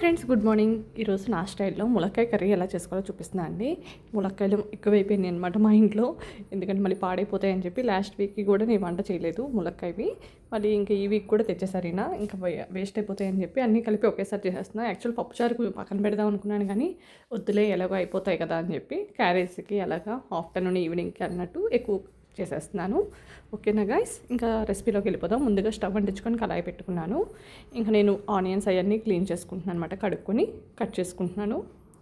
Friends good morning. ఈరోజు నా స్టైల్లో ములక్కాయ కర్రీ ఎలా చేసుకోవాలో చూపిస్తున్నా అండి. ములక్కాయలు ఎక్కువైపోయినాయి అనమాట మా ఇంట్లో. ఎందుకంటే మళ్ళీ పాడైపోతాయని చెప్పి లాస్ట్ వీక్కి కూడా నేను వంట చేయలేదు ములక్కాయవి. మళ్ళీ ఇంకా ఈ వీక్ కూడా తెచ్చేసరినా? ఇంకా వేస్ట్ అయిపోతాయని చెప్పి అన్నీ కలిపి ఒకేసారి చేసేస్తున్నా. యాక్చువల్ పప్పుచారు పక్కన పెడదాం అనుకున్నాను కానీ వద్దులే ఎలాగో అయిపోతాయి కదా అని చెప్పి క్యారేజ్కి అలాగా ఆఫ్టర్నూన్ ఈవినింగ్కి అన్నట్టు ఎక్కువ చేసేస్తున్నాను. ఓకేనా గైస్ ఇంకా రెసిపీలోకి వెళ్ళిపోదాం. ముందుగా స్టవ్ అంటించుకొని కళాయి పెట్టుకున్నాను. ఇంకా నేను ఆనియన్స్ అవన్నీ క్లీన్ చేసుకుంటున్నాను అనమాట కడుక్కొని కట్ చేసుకుంటున్నాను.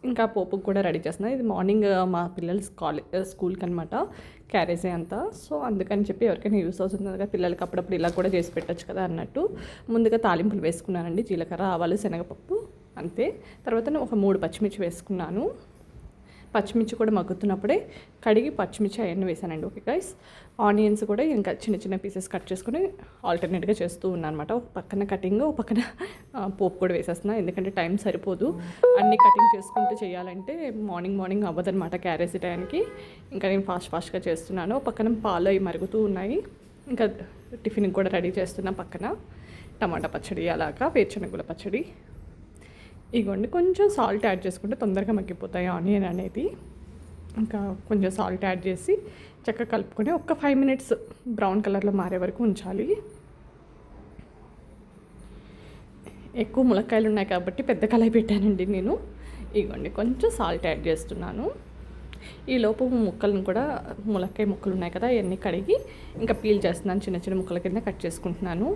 ఇంకా పోపుకు కూడా రెడీ చేస్తున్నాను. ఇది మార్నింగ్ మా పిల్లలు కాలేజ్ స్కూల్కి అనమాట క్యారేజే అంతా. సో అందుకని చెప్పి ఎవరికైనా యూస్ అవుతుంది కదా పిల్లలకి అప్పుడప్పుడు ఇలా కూడా చేసి పెట్టచ్చు కదా అన్నట్టు. ముందుగా తాలింపులు వేసుకున్నానండి. జీలకర్ర ఆవాలు శనగపప్పు అంతే. తర్వాత ఒక మూడు పచ్చిమిర్చి వేసుకున్నాను. పచ్చిమిర్చి కూడా మగ్గుతున్నప్పుడే కడిగి పచ్చిమిర్చి అవన్నీ వేసానండి. ఓకే గైస్ ఆనియన్స్ కూడా ఇంకా చిన్న చిన్న పీసెస్ కట్ చేసుకుని ఆల్టర్నేట్గా చేస్తూ ఉన్నాను అనమాట ఒక పక్కన కటింగ్ ఒక పక్కన పోపు కూడా వేసేస్తున్నా. ఎందుకంటే టైం సరిపోదు. అన్ని కటింగ్ చేసుకుంటూ చేయాలంటే మార్నింగ్ మార్నింగ్ అవ్వదనమాట క్యారేజ్ టైంకి ఇంకా నేను ఫాస్ట్ ఫాస్ట్గా చేస్తున్నాను. పక్కన పాలు అవి మరుగుతూ ఉన్నాయి. ఇంకా టిఫిన్ కూడా రెడీ చేస్తున్నా పక్కన. టమాటా పచ్చడి అలాగా వేరుశనగుల పచ్చడి. ఇగోండి కొంచెం సాల్ట్ యాడ్ చేసుకుంటే తొందరగా మగ్గిపోతాయి ఆనియన్ అనేది. ఇంకా కొంచెం సాల్ట్ యాడ్ చేసి చక్కగా కలుపుకొని ఒక ఫైవ్ మినిట్స్ బ్రౌన్ కలర్లో మారే వరకు ఉంచాలి. ఎక్కువ ములక్కాయలు ఉన్నాయి కాబట్టి పెద్ద కళాయి పెట్టానండి నేను. ఇగోండి కొంచెం సాల్ట్ యాడ్ చేస్తున్నాను. ఈ లోపు ముక్కలను కూడా ములక్కాయ ముక్కలు ఉన్నాయి కదా ఇవన్నీ కడిగి ఇంకా పీల్ చేస్తున్నాను చిన్న చిన్న ముక్కల కింద కట్ చేసుకుంటున్నాను.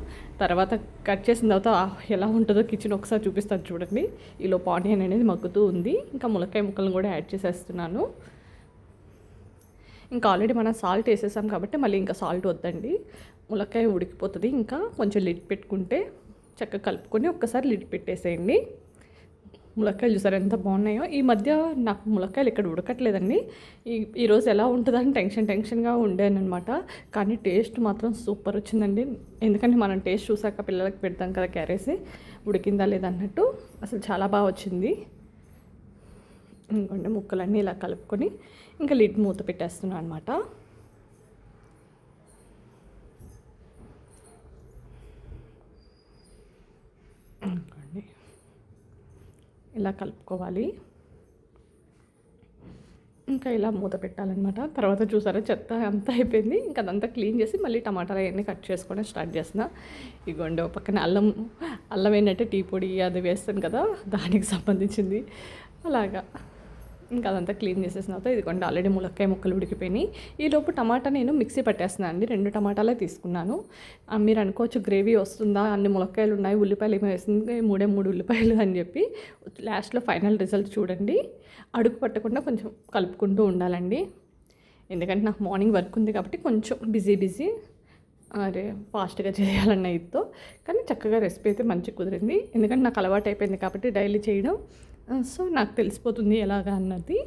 తర్వాత కట్ చేసిన తర్వాత ఎలా ఉంటుందో కిచెన్ ఒకసారి చూపిస్తాను చూడండి. ఈ లోపు ఆనియన్ అనేది మగ్గుతూ ఉంది. ఇంకా ములక్కాయ ముక్కలను కూడా యాడ్ చేసేస్తున్నాను. ఇంకా ఆల్రెడీ మనం సాల్ట్ వేసేసాం కాబట్టి మళ్ళీ ఇంకా సాల్ట్ వద్దండి. ములక్కాయ ఉడికిపోతుంది. ఇంకా కొంచెం లిడ్ పెట్టుకుంటే చక్కగా కలుపుకొని ఒక్కసారి లిడ్ పెట్టేసేయండి. ములక్కాయలు చూసారు? ఎంత బాగున్నాయో. ఈ మధ్య నాకు ములక్కాయలు ఇక్కడ ఉడకట్లేదండి. ఈ ఈరోజు ఎలా ఉంటుందని టెన్షన్ టెన్షన్గా ఉండేనమాట కానీ టేస్ట్ మాత్రం సూపర్ వచ్చిందండి. ఎందుకంటే మనం టేస్ట్ చూసాక పిల్లలకి పెడతాం కదా క్యారేసి ఉడికిందా లేదన్నట్టు అసలు చాలా బాగా వచ్చింది. ఇంకొండి ముక్కలన్నీ ఇలా కలుపుకొని ఇంకా లిడ్ మూత పెట్టేస్తున్నాను అనమాట ఇలా కలుపుకోవాలి. ఇంకా ఇలా మూత పెట్టాలన్నమాట. తర్వాత చూసారా చెత్త అంతా అయిపోయింది. ఇంకా అదంతా క్లీన్ చేసి మళ్ళీ టమాటాలు అవన్నీ కట్ చేసుకోవడం స్టార్ట్ చేసిన ఇగోండి పక్కన అల్లం అల్లం ఏంటంటే టీ పొడి అది వేస్తాను కదా దానికి సంబంధించింది. అలాగా. ఇంకా అదంతా క్లీన్ చేసేసిన తర్వాత ఇదిగోండి ఆల్రెడీ ములక్కాయ ముక్కలు ఉడికిపోయినాయి. ఈలోపు టమాటా నేను మిక్సీ పట్టేస్తున్నాను అండి రెండు టమాటాలే తీసుకున్నాను. మీరు అనుకోవచ్చు గ్రేవీ వస్తుందా అన్ని ములక్కాయలు ఉన్నాయి ఉల్లిపాయలు ఏమో వేసింది మూడే మూడు ఉల్లిపాయలు అని చెప్పి లాస్ట్లో ఫైనల్ రిజల్ట్ చూడండి. అడుగు పట్టకుండా కొంచెం కలుపుకుంటూ ఉండాలండి. ఎందుకంటే నాకు మార్నింగ్ వర్క్ ఉంది కాబట్టి కొంచెం బిజీ బిజీ అరే ఫాస్ట్గా చేయాలన్న ఇదితో. కానీ చక్కగా రెసిపీ అయితే మంచిగా కుదిరింది. ఎందుకంటే నాకు అలవాటు అయిపోయింది కాబట్టి డైలీ చేయడం. సో నాకు తెలిసిపోతుంది ఎలాగా అన్నది.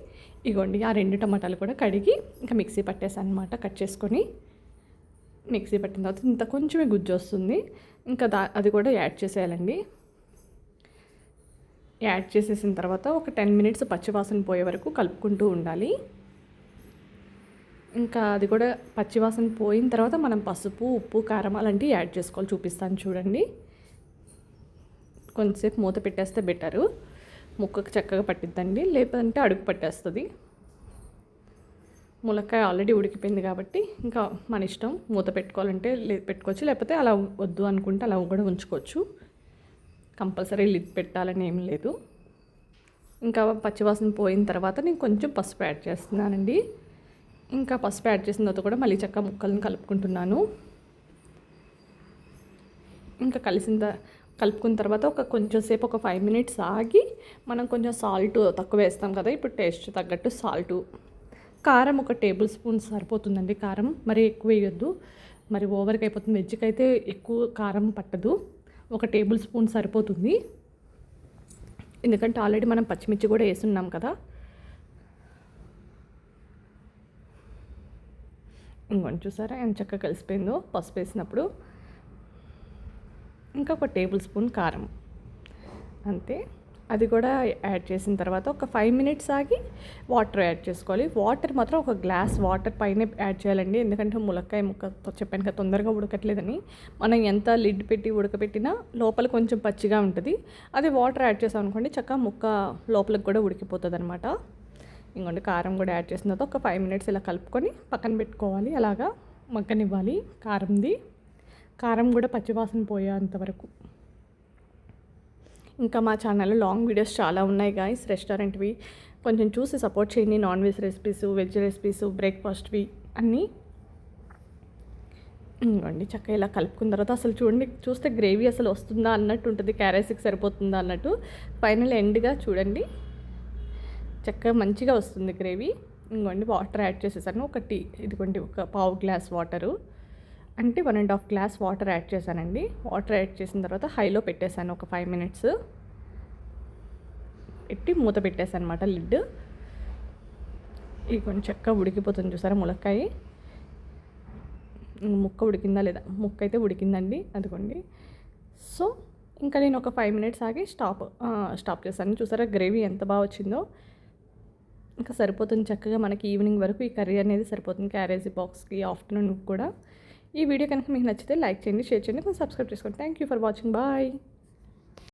ఇగోండి ఆ రెండు టమాటాలు కూడా కడిగి ఇంకా మిక్సీ పట్టేసాను అనమాట కట్ చేసుకొని మిక్సీ పట్టిన తర్వాత ఇంత కొంచెమే గుజ్జు వస్తుంది. ఇంకా దా అది కూడా యాడ్ చేసేయాలండి. యాడ్ చేసేసిన తర్వాత ఒక టెన్ మినిట్స్ పచ్చివాసన పోయే వరకు కలుపుకుంటూ ఉండాలి. ఇంకా అది కూడా పచ్చివాసన పోయిన తర్వాత మనం పసుపు ఉప్పు కారం అలాంటివి యాడ్ చేసుకోవాలి. చూపిస్తాను చూడండి. కొంతసేపు మూత పెట్టేస్తే బెటరు. ముక్కకు చక్కగా పట్టిద్దండి. లేదంటే అడుగు పట్టేస్తుంది. ములక్కాయ ఆల్రెడీ ఉడికిపోయింది కాబట్టి ఇంకా మన ఇష్టం మూత పెట్టుకోవాలంటే పెట్టుకోవచ్చు. లేకపోతే అలా వద్దు అనుకుంటే అలా కూడా ఉంచుకోవచ్చు. కంపల్సరీ లిడ్ పెట్టాలని ఏం లేదు. ఇంకా పచ్చివాసన పోయిన తర్వాత నేను కొంచెం పసుపు యాడ్ చేస్తున్నానండి. ఇంకా పసుపు యాడ్ చేసిన తర్వాత కూడా మళ్ళీ చక్కగా ముక్కలను కలుపుకుంటున్నాను. ఇంకా కలిసిన కలుపుకున్న తర్వాత ఒక కొంచెం సేపు ఒక ఫైవ్ మినిట్స్ ఆగి మనం కొంచెం సాల్ట్ తక్కువ వేస్తాం కదా ఇప్పుడు టేస్ట్ తగ్గట్టు సాల్ట్ కారం ఒక టేబుల్ స్పూన్ సరిపోతుందండి కారం మరి ఎక్కువ వేయొద్దు. మరి ఓవర్కి అయిపోతుంది. వెజ్కి అయితే ఎక్కువ కారం పట్టదు. ఒక టేబుల్ స్పూన్ సరిపోతుంది. ఎందుకంటే ఆల్రెడీ మనం పచ్చిమిర్చి కూడా వేస్తున్నాం కదా. ఇంకొంచెం చూసారా ఎంత చక్కగా కలిసిపోయిందో పసుపు వేసినప్పుడు. ఇంకా ఒక టేబుల్ స్పూన్ కారం. అంతే. అది కూడా యాడ్ చేసిన తర్వాత ఒక ఫైవ్ మినిట్స్ ఆగి వాటర్ యాడ్ చేసుకోవాలి. వాటర్ మాత్రం ఒక గ్లాస్ వాటర్ పైన యాడ్ చేయాలండి. ఎందుకంటే ములక్కాయ ముక్క చెప్పాను కదా తొందరగా ఉడకట్లేదని. మనం ఎంత లిడ్ పెట్టి ఉడకపెట్టినా లోపల కొంచెం పచ్చిగా ఉంటుంది. అది వాటర్ యాడ్ చేసాం అనుకోండి చక్కగా ముక్క లోపలికి కూడా ఉడికిపోతుంది అనమాట ఇంకోండి కారం కూడా యాడ్ చేసిన తర్వాత ఒక ఫైవ్ మినిట్స్ ఇలా కలుపుకొని పక్కన పెట్టుకోవాలి. అలాగా మగ్గనివ్వాలి కారంది. కారం కూడా పచ్చివాసన పోయేంత వరకు. ఇంకా మా ఛానల్లో లాంగ్ వీడియోస్ చాలా ఉన్నాయి గాయస్ రెస్టారెంట్వి. కొంచెం చూసి సపోర్ట్ చేయండి non veg recipes veg recipes బ్రేక్ఫాస్ట్వి అన్నీ. ఇంకోండి చక్కగా ఇలా కలుపుకున్న తర్వాత అసలు చూడండి చూస్తే గ్రేవీ అసలు వస్తుందా అన్నట్టు ఉంటుంది క్యారెట్స్కి సరిపోతుందా అన్నట్టు. ఫైనల్ ఎండ్గా చూడండి. చక్కగా మంచిగా వస్తుంది గ్రేవీ ఇంకోండి వాటర్ యాడ్ చేసేసాను. ఒక టీ ఇదిగోండి ఒక పావు గ్లాస్ వాటరు అంటే one and half glass water add చేశానండి. వాటర్ యాడ్ చేసిన తర్వాత హైలో పెట్టేశాను ఒక ఫైవ్ మినిట్స్. పెట్టి మూత పెట్టేశాను అనమాట లిడ్. ఇది కొంచెం చక్కగా ఉడికిపోతుంది చూసారా ములక్కాయ? ముక్క ఉడికిందా లేదా? ముక్క అయితే ఉడికిందండి అదిగోండి. సో ఇంకా నేను ఒక ఫైవ్ మినిట్స్ ఆగి స్టాప్ స్టాప్ చేశాను. చూసారా గ్రేవీ ఎంత బాగా వచ్చిందో? ఇంకా సరిపోతుంది చక్కగా మనకి ఈవినింగ్ వరకు ఈ కర్రీ అనేది సరిపోతుంది క్యారేజీ బాక్స్కి ఆఫ్టర్నూన్ కూడా. ఈ వీడియో కనుక మీకు నచ్చితే లైక్ చేయండి షేర్ చేయండి కొంచెం సబ్స్క్రైబ్ చేసుకోండి. Thank you for watching bye